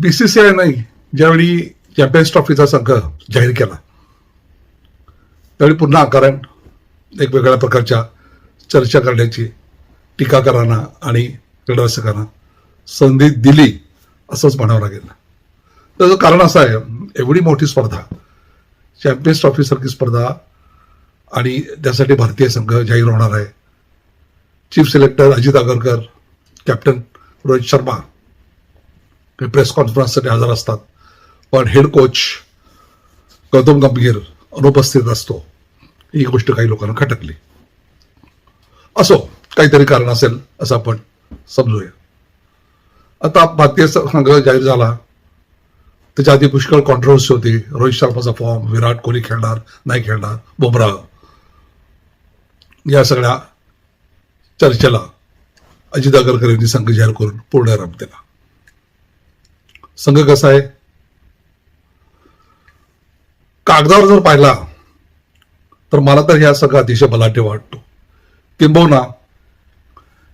बीसीसीआयने ज्यावेळी चॅम्पियन्स ट्रॉफीचा संघ जाहीर केला. त्यावेळी पुन्हा आकारण एक वेगळ्या प्रकारच्या चर्चा करण्याची टीकाकारांना आणि क्रीडारसिकांना संधी दिली असंच म्हणावं लागेल. त्याचं कारण असं आहे एवढी मोठी स्पर्धा चॅम्पियन्स ट्रॉफीसारखी स्पर्धा आणि त्यासाठी भारतीय संघ जाहीर होणार आहे. Chief selector Ajit Agarkar captain Rohit Sharma press कॉन्फरन्ससाठी हजर असतात. पण हेड कोच गौतम गंभीर अनुपस्थित असतो ही गोष्ट काही लोकांना खटकली. असो काहीतरी कारण असेल असं आपण समजूया. आता भारतीय संघ जाहीर झाला. त्याच्या आधी पुष्कळ कॉन्ट्रोवर्सी होती. रोहित शर्माचा फॉर्म विराट कोहली खेळणार नाही खेळणार बुमराह. या सगळ्या चर्चेला अजित आगरकर यांनी संघ जाहीर करून पूर्ण आराम दिला. संघ कसा आहे? कागदावर जर पाहिला तर मला तर ह्या संघ अतिशय बलाढ्य वाटतो. किंबहुना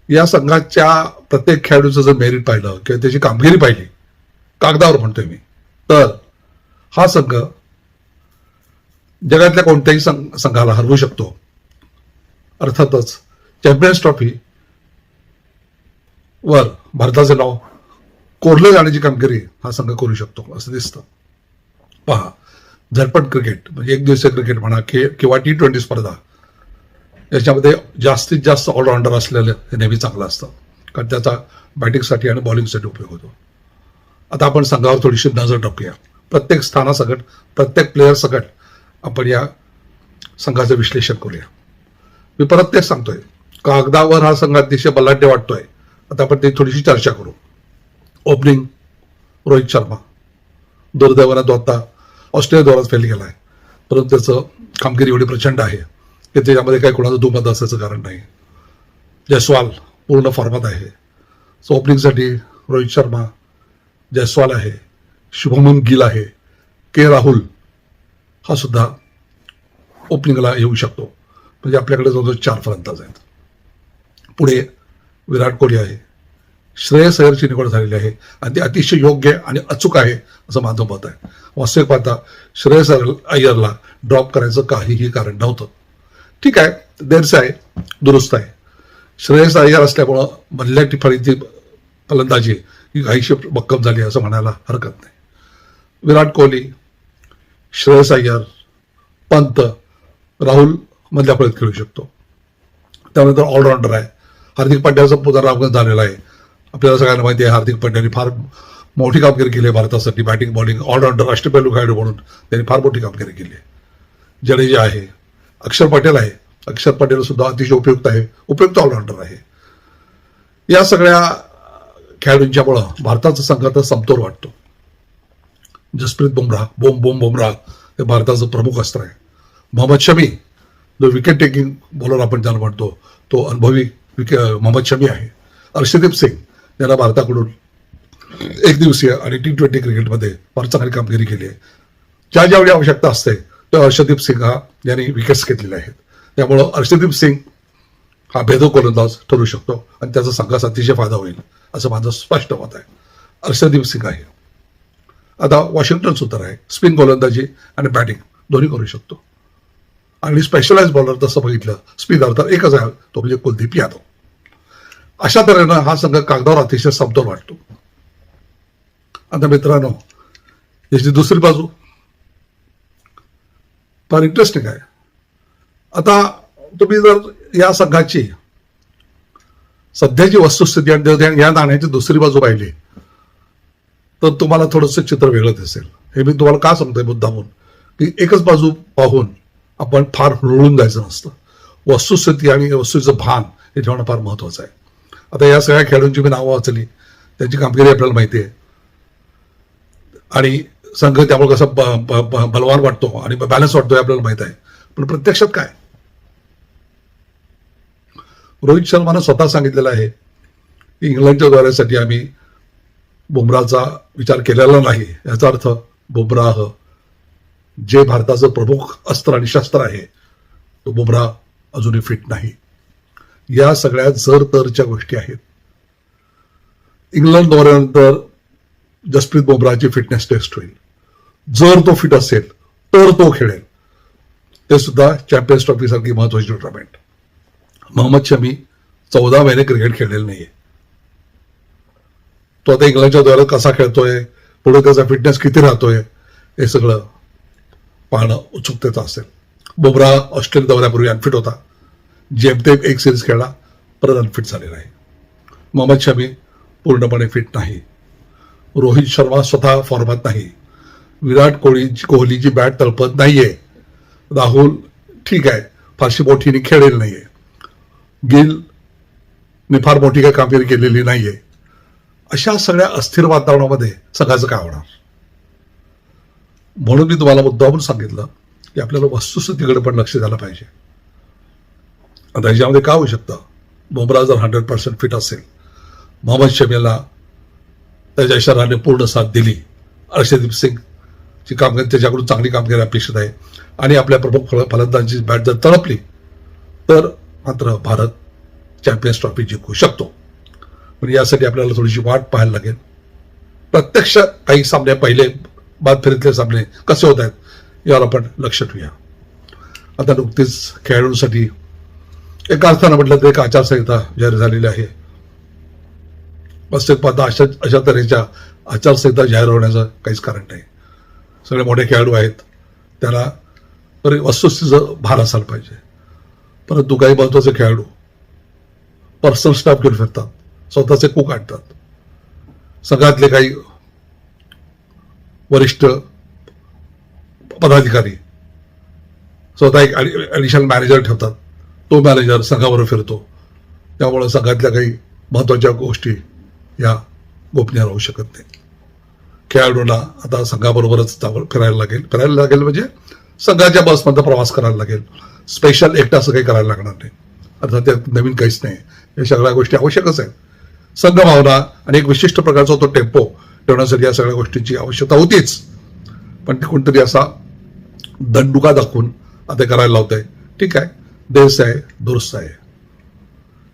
या संघाच्या प्रत्येक खेळाडूचं जर मेरिट पाहिलं किंवा त्याची कामगिरी पाहिली कागदावर म्हणतोय मी तर हा संघ जगातल्या कोणत्याही संघ- संघाला हरवू शकतो. अर्थातच चॅम्पियन्स ट्रॉफी वर भारताचे नाव कोरलं जाण्याची कामगिरी हा संघ करू शकतो असं दिसतं. पहा झटपट क्रिकेट म्हणजे एक दिवसीय क्रिकेट म्हणा कि- किंवा टी ट्वेंटी स्पर्धा याच्यामध्ये जास्तीत जास्त ऑलराऊंडर असलेलं हे नेहमी चांगलं असतं. कारण त्याचा बॅटिंगसाठी आणि बॉलिंगसाठी उपयोग होतो. आता आपण संघावर थोडीशी नजर टाकूया. प्रत्येक स्थानासकट प्रत्येक प्लेअर सकट आपण या संघाचं विश्लेषण करूया. मी परत तेच सांगतोय. कागदावर हा संघ अतिशय बलाढ्य वाटतोय. आता आपण ते थोडीशी चर्चा करू. ओपनिंग रोहित शर्मा. दुर्दैवानं तो आता ऑस्ट्रेलिया दौऱ्यात फेल गेला आहे परंतु त्याचं कामगिरी एवढी प्रचंड आहे की त्याच्यामध्ये काही कोणाचं दुमत असायचं कारण नाही. जयस्वाल पूर्ण फॉर्मात आहे. सो ओपनिंगसाठी रोहित शर्मा जयस्वाल आहे. शुभमन गिल आहे. के राहुल हा सुद्धा ओपनिंगला येऊ शकतो. म्हणजे आपल्याकडे जवळजवळ चार फलंदाज आहेत. पुढे विराट कोहली आहे. श्रेयस अय्यरची निवड झालेली आहे. आणि ती अतिशय योग्य आणि अचूक आहे असं माझं मत आहे. वास्तविक पाहता श्रेयस अय्यरला ड्रॉप करायचं काहीही कारण नव्हतं. ठीक आहे देरचं आहे दुरुस्त आहे. श्रेयस अय्यर असल्यामुळं मधल्या टिफाळीची फलंदाजी ही काहीशी भक्कम झाली असं म्हणायला हरकत नाही. विराट कोहली श्रेयस अय्यर पंत राहुल मधल्या फळीत खेळू शकतो. त्यानंतर ऑलराऊंडर आहे. हार्दिक पांड्याचा पुनरागमन झालेला आहे. आपल्याला सगळ्यांना माहिती आहे हार्दिक पांड्याने फार मोठी कामगिरी केली आहे भारतासाठी बॅटिंग बॉलिंग ऑलराऊंडर राष्ट्रपैलू खेळाडू म्हणून त्यांनी फार मोठी कामगिरी केली आहे. जडेजा आहे अक्षर पटेल आहे. अक्षर पटेल सुद्धा अतिशय उपयुक्त आहे उपयुक्त ऑलराऊंडर आहे. या सगळ्या खेळाडूंच्यामुळं भारताचा संघाचा समतोल वाटतो. जसप्रीत बुमराह बोम बोम बुमराह हे भारताचं प्रमुख अस्त्र आहे. मोहम्मद शमी जो विकेट टेकिंग बॉलर आपण ज्याला म्हणतो तो अनुभवी विके मोहम्मद शमी आहे. अर्षदीप सिंग याला भारताकडून एक दिवसीय आणि टी ट्वेंटी क्रिकेटमध्ये फार चांगली कामगिरी केली आहे. ज्या ज्यावेळी आवश्यकता असते त्या हर्षदीप सिंग हा यांनी विकेट्स घेतलेले आहेत. त्यामुळं हर्षदीप सिंग हा भेदो गोलंदाज ठरू शकतो आणि त्याचा संघास अतिशय फायदा होईल असं माझं स्पष्ट मत आहे. हर्षदीप सिंग आहे. आता वॉशिंग्टन सुद्धा आहे. स्पिन गोलंदाजी आणि बॅटिंग दोन्ही करू शकतो. आणि स्पेशलाइज बॉलर तसं बघितलं स्पिन अर्थात एकच आहे तो म्हणजे कुलदीप यादव. अशा तऱ्हेनं हा संघ कागदावर अतिशय शब्द वाटतो. आता मित्रांनो याची दुसरी बाजू फार इंटरेस्टिंग आहे. आता तुम्ही जर या संघाची सध्याची वस्तुस्थिती आणि या नाण्याची दुसरी बाजू पाहिली तर तुम्हाला थोडंसं चित्र वेगळं दिसेल. हे मी तुम्हाला का सांगतोय मुद्दामून? की एकच बाजू पाहून आपण फार रुळून जायचं नसतं. वस्तुस्थिती आणि वस्तूचं भान हे ठेवणं फार महत्वाचं आहे. आता या सगळ्या खेळाडूंची मी नावं वाचली. त्यांची कामगिरी आपल्याला माहिती आहे. आणि संघ त्यामुळे कसं ब- ब- ब- बलवान वाटतो आणि बॅलन्स वाटतो हे आपल्याला माहीत आहे. पण प्रत्यक्षात काय? रोहित शर्मानं स्वतः सांगितलेलं आहे की इंग्लंडच्या दौऱ्यासाठी आम्ही बुमराचा विचार केलेला नाही. याचा अर्थ बुमराह जे भारताचं प्रमुख अस्त्र आणि शस्त्र आहे तो बुमराह अजूनही फिट नाही. या सगळ्या जर तरच्या गोष्टी आहेत. इंग्लंड दौऱ्यानंतर जसप्रीत बुमराहची फिटनेस टेस्ट होईल. जर तो फिट असेल तर तो खेळेल. ते सुद्धा चॅम्पियन्स ट्रॉफी सारखी महत्वाची टुर्नामेंट मोहम्मद शमी चौदा महिने क्रिकेट खेळलेला नाहीये. तो आता इंग्लंडच्या दौऱ्यात कसा खेळतोय पुढे त्याचा फिटनेस किती राहतोय हे सगळं पाहणं उत्सुकतेचं असेल. बुमराह ऑस्ट्रेलिया दौऱ्यापूर्वी अनफिट होता. जेमतेम एक सिरीज खेळला परत अनफिट झालेला आहे मोहम्मद शमी पूर्णपणे फिट नाही. रोहित शर्मा स्वतः फॉर्मात नाही. विराट कोहली कोहलीची बॅट तळपत नाहीये. राहुल ठीक आहे फारशी मोठीने खेळलेली नाहीये. गिल मी फार मोठी काही कामगिरी केलेली नाहीये. अशा सगळ्या अस्थिर वातावरणामध्ये सगळ्याचं काय होणार? म्हणून मी तुम्हाला मुद्दामून सांगितलं की आपल्याला वस्तुस्थितीकडे पण लक्ष द्यायला पाहिजे. आता ह्याच्यामध्ये काय होऊ शकतं? बुमराह जर हंड्रेड पर्सेंट फिट असेल मोहम्मद शमीला त्याच्या इशाराने पूर्ण साथ दिली. अर्षदीप सिंग ची कामगिरी त्याच्याकडून चांगली कामगिरी अपेक्षित आहे. आणि आपल्या प्रमुख फल- फलंदाजांची बॅट जर तळपली तर मात्र भारत चॅम्पियन्स ट्रॉफी जिंकू शकतो. पण यासाठी आपल्याला थोडीशी वाट पाहायला लागेल. प्रत्यक्ष काही सामने पहिले बाद फेरीतले सामने कसे होत आहेत यावर आपण लक्ष ठेवूया. आता नुकतीच खेळाडूंसाठी एका अर्थानं म्हटलं तर एक आचारसंहिता जाहीर झालेली आहे. प्रत्येक पाहता अशा अशा तऱ्हेच्या आचारसंहिता जाहीर होण्याचं काहीच कारण नाही. सगळे मोठे खेळाडू आहेत. त्याला तरी वस्तुस्थितीचं भार असायला पाहिजे. परंतु काही महत्त्वाचे खेळाडू पर्सनल स्टाफ घेऊन फिरतात. स्वतःचे कुक आणतात. संघातले काही वरिष्ठ पदाधिकारी स्वतः एक ॲडिशनल मॅनेजर ठेवतात. तो मॅनेजर संघाबरोबर फिरतो. त्यामुळं संघातल्या काही महत्त्वाच्या गोष्टी या गोपनीय राहू शकत नाही खेळाडूंना आता संघाबरोबरच फिरायला लागेल. फिरायला लागेल म्हणजे संघाच्या बसमध्ये प्रवास करायला लागेल. स्पेशल एकटा असं काही करायला लागणार नाही. अर्थात त्यात नवीन काहीच नाही. या सगळ्या गोष्टी आवश्यकच आहेत. संघ भावना आणि एक विशिष्ट प्रकारचा तो टेम्पो ठेवण्यासाठी या सगळ्या गोष्टींची आवश्यकता होतीच. पण ते कोणतरी असा दंडुका दाखवून आता करायला लावत आहे ठीक आहे. देश आहे दुरुस्त आहे.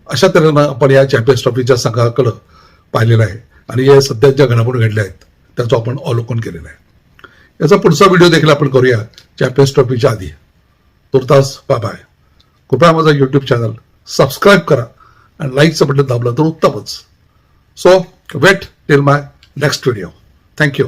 अशा तऱ्हेनं आपण या चॅम्पियन्स ट्रॉफीच्या संघाकडं पाहिलेलं आहे आणि या सध्या ज्या घडामोडी घडल्या आहेत त्याचं आपण अवलोकन केलेलं आहे. याचा पुढचा व्हिडिओ देखील आपण करूया चॅम्पियन्स ट्रॉफीच्या आधी. तुर्तास बाबा बाय कृपया माझा यूट्यूब चॅनल सबस्क्राईब करा आणि लाईकचं बटन दाबलं तर उत्तमच. So wait till my next video thank you